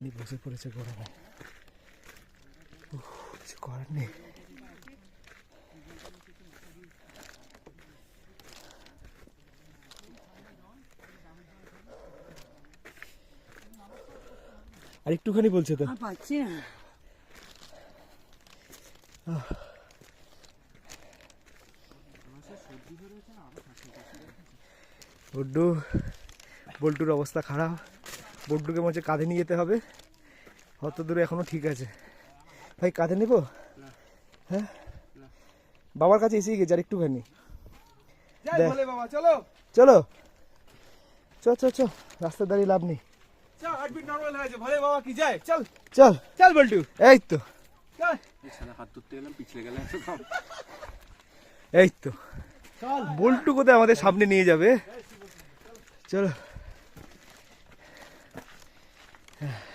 নি বসে পড়েছে গরমে। কিছু করার নেই। আর একটুখানি বলছে তো। পাচ্ছি না। বল্টুর অবস্থা খারাপ। বড্ডুকে মনে হচ্ছে কাঁধে নিয়ে যেতে হবে। অত দূরে এখনও ঠিক আছে। ভাই কাঁধে নেব? হ্যাঁ? বাবার কাছে এসেই গেছে আর একটুখানি। যাই দেখ। বাবা চলো। চলো। চল চ চ। রাস্তা দাঁড়িয়ে লাভ নেই। চল হয়েছে ভোলে বাবা কি যায় চল। চল। চল বল্টু। এই তো। চল। এই তো। বল্টু কোথায় আমাদের সামনে নিয়ে যাবে? চলো। Yeah.